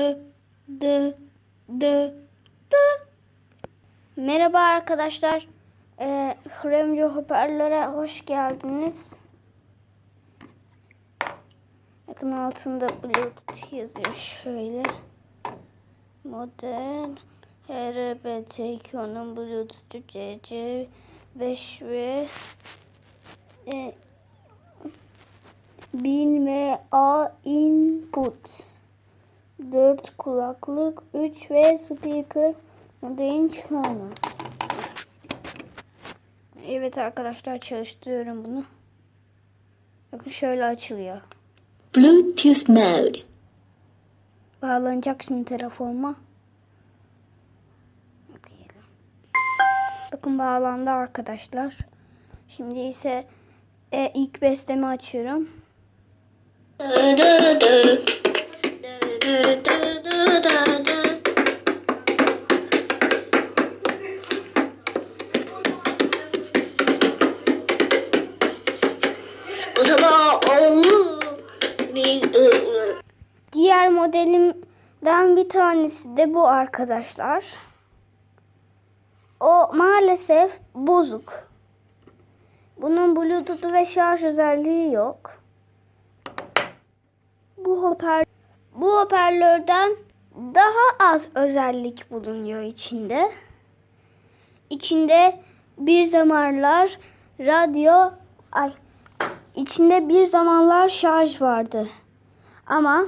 dı dı dı. Merhaba arkadaşlar. Ee, Kremci hoparlöre hoş geldiniz. Bakın altında Bluetooth yazıyor şöyle. Model HRBT2'nun Bluetooth CC5 ve e, 1000 MA input. 4 kulaklık, 3 ve speaker modelin çıkarma. Evet arkadaşlar çalıştırıyorum bunu. Bakın şöyle açılıyor. Bluetooth mode. Bağlanacak şimdi telefonuma. Bakın bağlandı arkadaşlar. Şimdi ise e, ilk bestemi açıyorum. Diğer modelimden bir tanesi de bu arkadaşlar. O maalesef bozuk. Bunun Bluetooth ve şarj özelliği yok. Bu hoparlör bu hoparlörden daha az özellik bulunuyor içinde. İçinde bir zamanlar radyo ay içinde bir zamanlar şarj vardı. Ama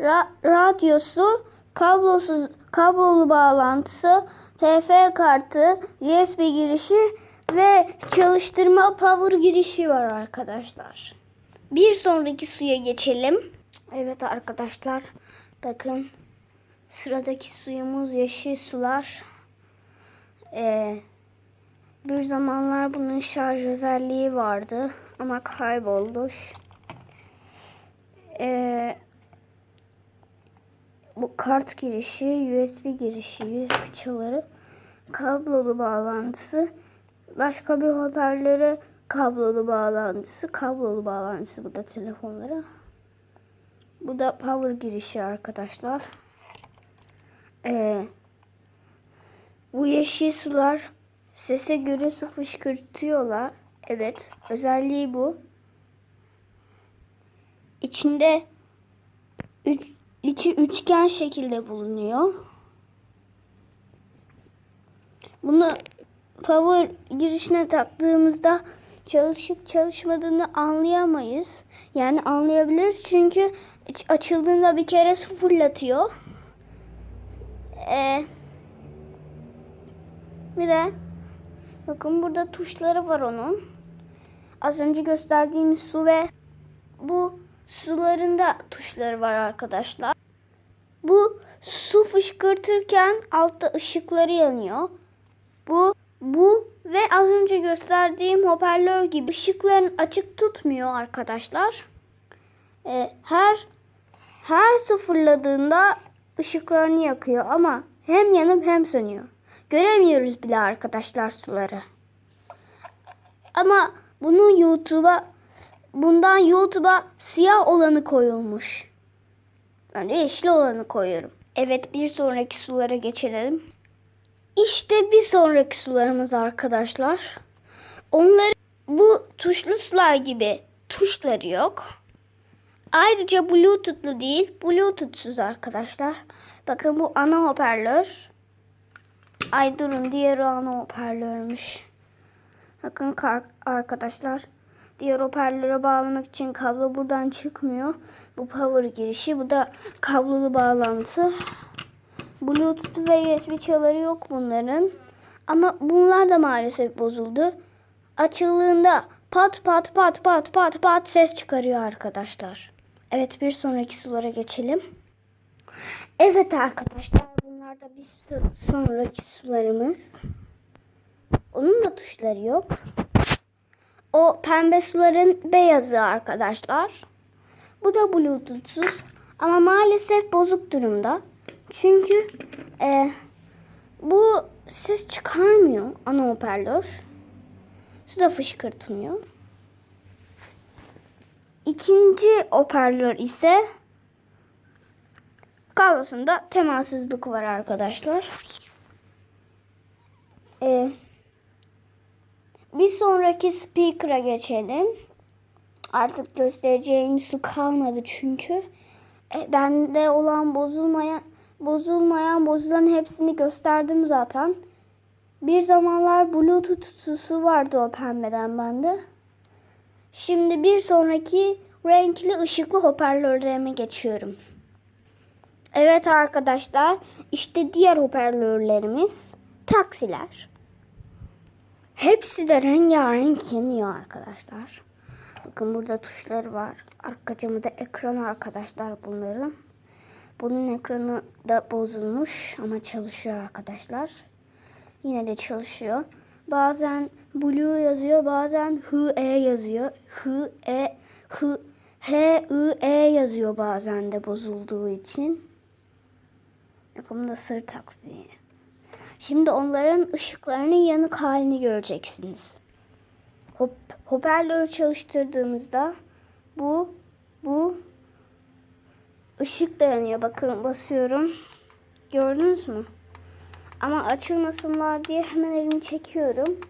ra- radyosu, kablosuz kablolu bağlantısı, TF kartı, USB girişi ve çalıştırma power girişi var arkadaşlar. Bir sonraki suya geçelim. Evet arkadaşlar. Bakın sıradaki suyumuz yeşil sular. Ee, bir zamanlar bunun şarj özelliği vardı ama kayboldu. Ee, bu kart girişi, USB girişi, USB çaları, kablolu bağlantısı, başka bir hoparlöre kablolu bağlantısı, kablolu bağlantısı bu da telefonlara. Bu da power girişi arkadaşlar. Ee, bu yeşil sular sese göre su fışkırtıyorlar. Evet, özelliği bu. İçinde üç, içi üçgen şekilde bulunuyor. Bunu power girişine taktığımızda çalışıp çalışmadığını anlayamayız. Yani anlayabiliriz çünkü açıldığında bir kere su fırlatıyor. Ee, bir de bakın burada tuşları var onun. Az önce gösterdiğimiz su ve bu sularında tuşları var arkadaşlar. Bu su fışkırtırken altta ışıkları yanıyor. Bu bu ve az önce gösterdiğim hoparlör gibi ışıklarını açık tutmuyor arkadaşlar. Ee, her her su fırladığında ışıklarını yakıyor ama hem yanıp hem sönüyor. Göremiyoruz bile arkadaşlar suları. Ama bunu YouTube'a bundan YouTube'a siyah olanı koyulmuş. Ben de yeşil olanı koyuyorum. Evet bir sonraki sulara geçelim. İşte bir sonraki sularımız arkadaşlar. Onların bu tuşlu sular gibi tuşları yok. Ayrıca Bluetooth'lu değil, Bluetooth'suz arkadaşlar. Bakın bu ana hoparlör. Ay durun diğer ana hoparlörmüş. Bakın arkadaşlar. Diğer hoparlöre bağlamak için kablo buradan çıkmıyor. Bu power girişi. Bu da kablolu bağlantı. Bluetooth ve USB çaları yok bunların. Ama bunlar da maalesef bozuldu. Açıldığında pat pat pat pat pat pat ses çıkarıyor arkadaşlar. Evet bir sonraki sulara geçelim. Evet arkadaşlar bunlar da bir sonraki sularımız. Onun da tuşları yok. O pembe suların beyazı arkadaşlar. Bu da bluetoothsuz ama maalesef bozuk durumda. Çünkü e, bu ses çıkarmıyor ana hoparlör. Su da fışkırtmıyor. İkinci hoparlör ise Kablosunda temassızlık var arkadaşlar. Ee, bir sonraki speaker'a geçelim. Artık göstereceğim su kalmadı çünkü. E, bende olan bozulmayan bozulmayan bozulan hepsini gösterdim zaten. Bir zamanlar Bluetooth susu vardı o pembeden bende. Şimdi bir sonraki renkli ışıklı hoparlörlerime geçiyorum. Evet arkadaşlar işte diğer hoparlörlerimiz taksiler. Hepsi de rengarenk yanıyor arkadaşlar. Bakın burada tuşları var. Arka camı da ekran arkadaşlar bunların. Bunun ekranı da bozulmuş ama çalışıyor arkadaşlar. Yine de çalışıyor. Bazen blue yazıyor, bazen h e yazıyor. H e h h i e yazıyor bazen de bozulduğu için. Yakında sır taksi. Şimdi onların ışıklarının yanık halini göreceksiniz. Hop, hoparlörü çalıştırdığımızda bu bu ışık da yanıyor. Bakın basıyorum. Gördünüz mü? Ama açılmasınlar diye hemen elimi çekiyorum.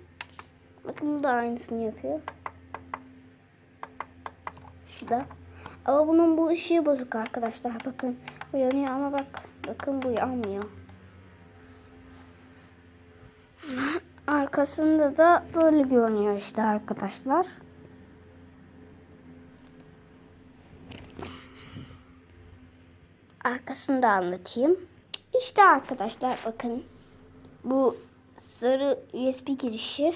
Bakın bu da aynısını yapıyor. Şu da. Ama bunun bu ışığı bozuk arkadaşlar. Bakın bu yanıyor ama bak bakın bu yanmıyor. Arkasında da böyle görünüyor işte arkadaşlar. Arkasını da anlatayım. İşte arkadaşlar bakın. Bu sarı USB girişi.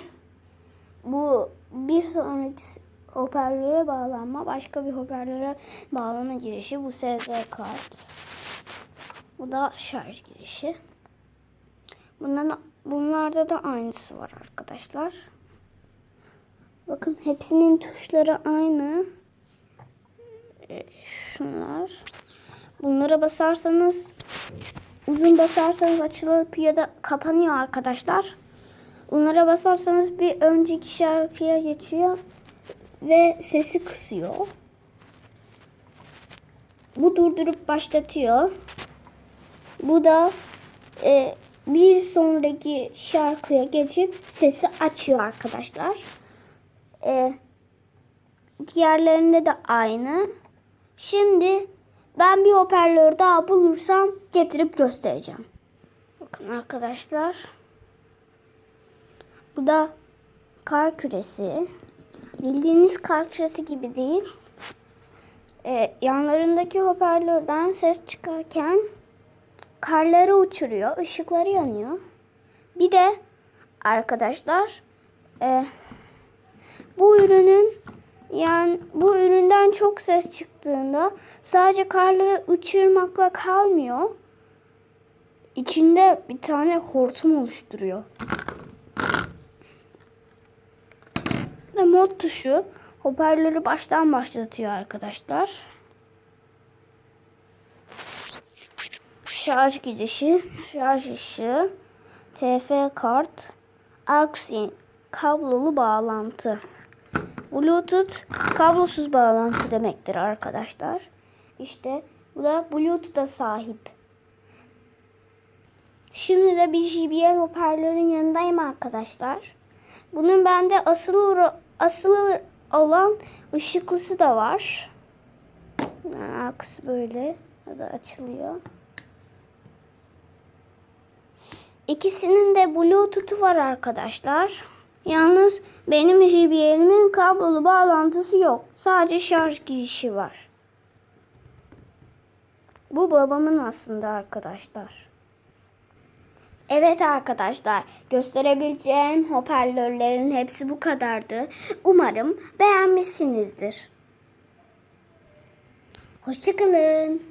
Bu bir sonraki hoparlöre bağlanma. Başka bir hoparlöre bağlama girişi. Bu SD kart. Bu da şarj girişi. Bunların, bunlarda da aynısı var arkadaşlar. Bakın hepsinin tuşları aynı. Ee, Şunlar. Bunlara basarsanız uzun basarsanız açılıp ya da kapanıyor arkadaşlar. Bunlara basarsanız bir önceki şarkıya geçiyor ve sesi kısıyor. Bu durdurup başlatıyor. Bu da e, bir sonraki şarkıya geçip sesi açıyor arkadaşlar. E, diğerlerinde de aynı. Şimdi ben bir hoparlör daha bulursam getirip göstereceğim. Bakın arkadaşlar. Bu da kar küresi. Bildiğiniz kar küresi gibi değil. Ee, yanlarındaki hoparlörden ses çıkarken karları uçuruyor, ışıkları yanıyor. Bir de arkadaşlar e, bu ürünün yani bu üründen çok ses çıktığında sadece karları uçurmakla kalmıyor. İçinde bir tane hortum oluşturuyor. Ve mod tuşu hoparlörü baştan başlatıyor arkadaşlar. Şarj girişi, şarj ışığı, TF kart, AUX kablolu bağlantı. Bluetooth kablosuz bağlantı demektir arkadaşlar. İşte bu da Bluetooth'a sahip. Şimdi de bir JBL hoparlörün yanındayım arkadaşlar. Bunun bende asılı asılı olan ışıklısı da var. Arkası böyle. O da açılıyor. İkisinin de Bluetooth'u var arkadaşlar. Yalnız benim JBL'imin kablolu bağlantısı yok. Sadece şarj girişi var. Bu babamın aslında arkadaşlar. Evet arkadaşlar gösterebileceğim hoparlörlerin hepsi bu kadardı. Umarım beğenmişsinizdir. Hoşçakalın.